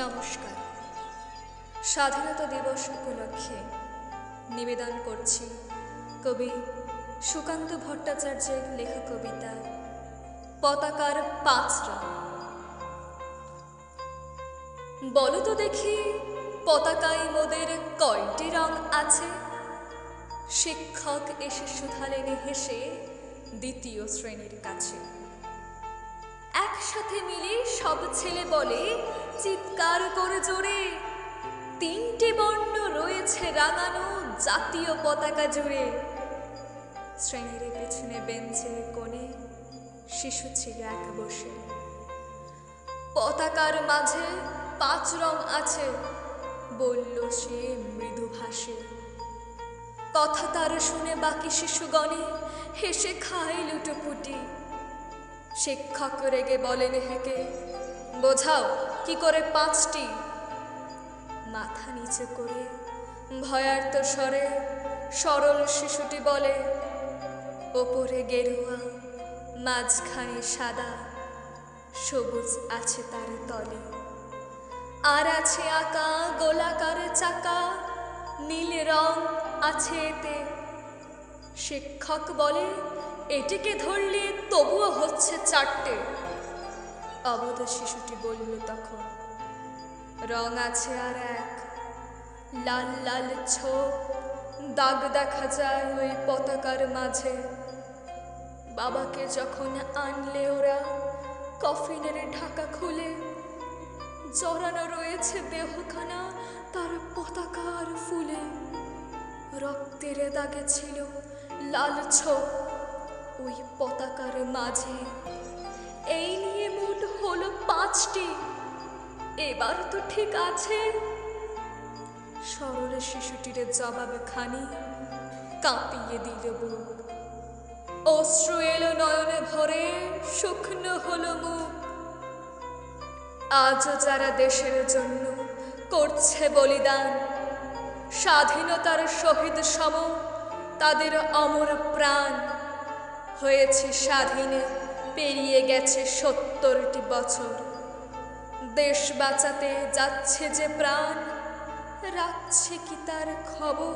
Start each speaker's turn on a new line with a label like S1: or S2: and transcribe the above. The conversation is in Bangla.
S1: নমস্কার। স্বাধীনতা দিবস উপলক্ষে নিবেদন করছি কবি সুকান্ত ভট্টাচার্যের লেখা কবিতা পতাকার পাঁচ রং বলো তো দেখি পতাকায় মোদের কয়টি রং আছে? শিক্ষক এসে শুধালেন হেসে দ্বিতীয় শ্রেণির কাছে। একসাথে মিলে সব ছেলে বলে, চিৎকার করে জোরে। তিনটে বর্ণ রয়েছে রাঙানো জাতীয় পতাকা জুড়ে। শ্রেণির পেছনে বেঞ্চের কোণে শিশু ছিল এক বসে। পতাকার মাঝে পাঁচ রং আছে, বলল সে মৃদু ভাষে। কথা তার শুনে বাকি শিশুগণে হেসে খায় লুটোপুটি। শিক্ষক রেগে বলেন, হেকে বোঝাও কি করে পাঁচটি? মাথা নিচে করে ভয়ার্ত স্বরে সরল শিশুটি বলে, ওপরে গেরুয়া, মাঝখানে সাদা, সবুজ আছে তার তলে। আর আছে আঁকা গোলাকার চাকা, নীল রং আছে এতে। শিক্ষক বলে, এটিকে ধরলে তবুও হচ্ছে চারটে। অবধ শিশুটি বলল তখন, রং আছে আর এক। লাল লাল ছোপ, দাগ দেখা যায় ওই পতাকার মাঝে। বাবাকে যখন আনলে ওরা, কফিনের ঢাকা খুলে, জড়ানো রয়েছে দেহখানা তার পতাকার ফুলে। রক্তের দাগে ছিল লাল ওই পতাকার মাঝে। এই নিয়ে মোট হলো পাঁচটি। এবার তো ঠিক আছে। সরল শিশুটির জবাব খানি কাঁপিয়ে দিল বুক। অশ্রু এলো নয়নে ভরে, শুকনো হলো মুখ। আজও যারা দেশের জন্য করছে বলিদান, স্বাধীনতার শহীদ সম তাদের অমর প্রাণ হয়েছে স্বাধীনে, পেরিয়ে গেছে সত্তরটি বছর। দেশ বাঁচাতে যাচ্ছে যে প্রাণ, রাখছে কি তার খবর?